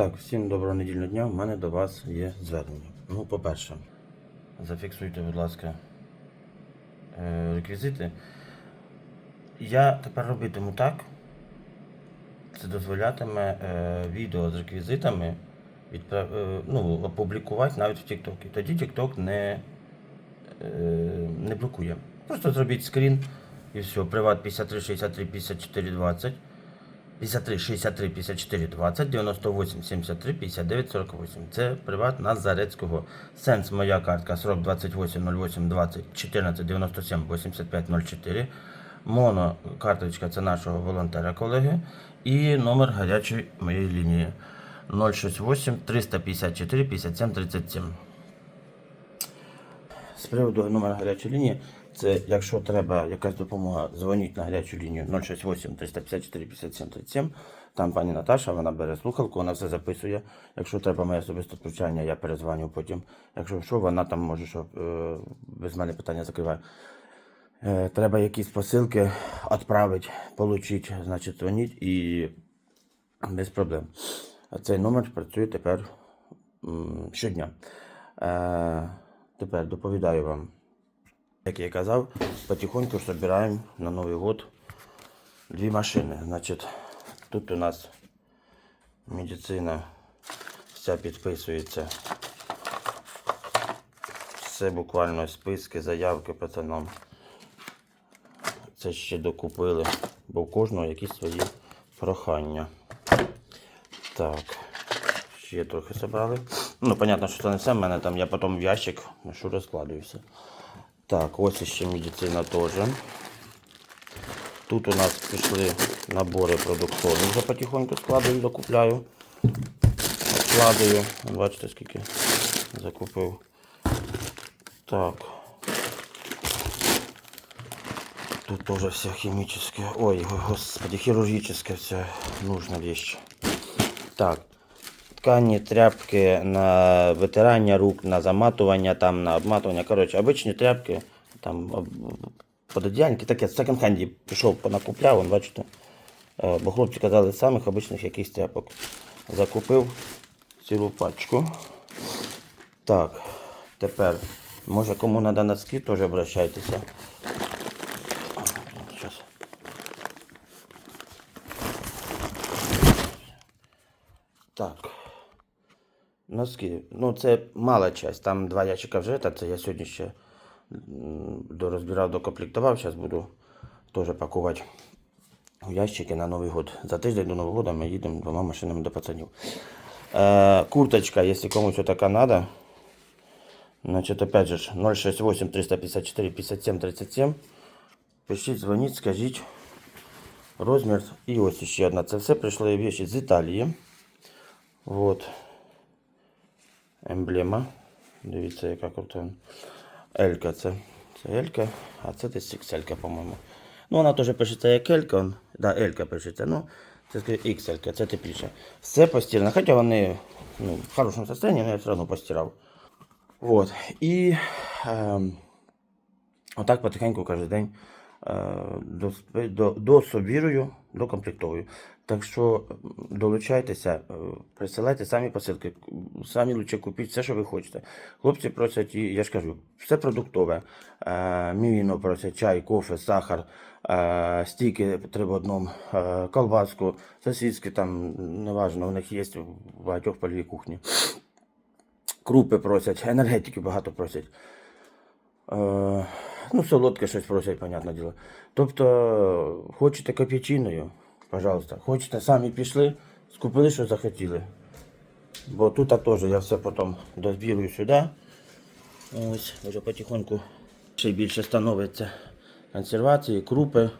Так, всім доброго недільного дня. У мене до вас є звернення. Ну, по-перше, зафіксуйте, будь ласка, е, реквізити. Я тепер робитиму так. Це дозволятиме е, відео з реквізитами відправ... е, ну, опублікувати навіть в TikTok. Тоді TikTok не, не блокує. Просто зробіть скрін і все. Приват 53 63 54 20. 53 63 54 20 98 73 59 48. Це приват Назарецького. Сенс моя картка. Срок 28 08 20 14 97 85 04. Моно карточка це нашого волонтера колеги. І номер гарячої моєї лінії 068 354 57 37. З приводу номера гарячої лінії, це якщо треба якась допомога, дзвоніть на гарячу лінію 068 354 57 37. Там пані Наташа, вона бере слухалку, вона все записує. Якщо треба моє особисте втручання, я перезвоню потім. Якщо що, вона там може, що е, без мене питання закриває. Е, треба якісь посилки відправити, отримати, значить, дзвоніть і без проблем. Цей номер працює тепер щодня. Е, тепер доповідаю вам, як я казав, потихоньку збираємо на Новий год дві машини. Значить, тут у нас медицина вся підписується. Все буквально списки, заявки пацанам. Це ще докупили, бо у кожного якісь свої прохання. Так, ще трохи зібрали. Ну, понятно, що це не все. в мене там я потім в ящик що розкладую все. Так, ось ще медицина теж. Тут у нас пішли набори продуктові. Вже потихоньку складую, докупляю. Складую. Бачите, скільки закупив. Так. Тут тоже все химическое. Ой, господи, хирургическое все нужно вещи. Так. Ткані, тряпки на витирання рук, на заматування, там, на обматування. Коротше, обичні тряпки, там пододіянки, таке з секонд-хенді пішов, понакупляв, вон, бачите. Е, Бо хлопці казали самих обичних якихось тряпок. Закупив цілу пачку. Так, тепер, може кому треба носки, теж обращайтеся. Так. Носки. Ну, це мала часть. Там два ящика вже, та це я сьогодні ще дорозбирав, докомплектував. Зараз буду теж пакувати ящики на Новий год. За тиждень до Нового года ми їдемо двома машинами до пацанів. Е, курточка, якщо комусь така треба. Значить, опять же, 068 354 57 37. Пишіть, дзвоніть, скажіть розмір. І ось ще одна. Це все прийшли вещи з Італії. Вот. Емблема. Дивіться, яка крута. Елька це. Це Елька, а це десь XL, по-моєму. Ну, вона теж пишеться як Елька. Да, Елька пишеться. Ну, це XL, це тепліше. Все постирано. Хоча вони ну, в хорошому состоянии, але я все одно постирав. Вот. І ем, отак потихеньку кожен день е, до, до, дособірую, докомплектовую. Так що долучайтеся, е, присилайте самі посилки, самі лучше купіть все, що ви хочете. Хлопці просять, і я ж кажу, все продуктове. Е, мівіно просять, чай, кофе, сахар, е, стійки три одному, е, колбаску, сосиски там, неважно, у них є в багатьох польовій кухні. Крупи просять, енергетики багато просять. Ну, солодке щось просять, понятне діло. Тобто, хочете кап'ячиною, пожалуйста. Хочете, самі пішли, скупили, що захотіли. Бо тут теж я все потім дозбірую сюди. Ось, вже потихоньку ще більше становиться консервації, крупи.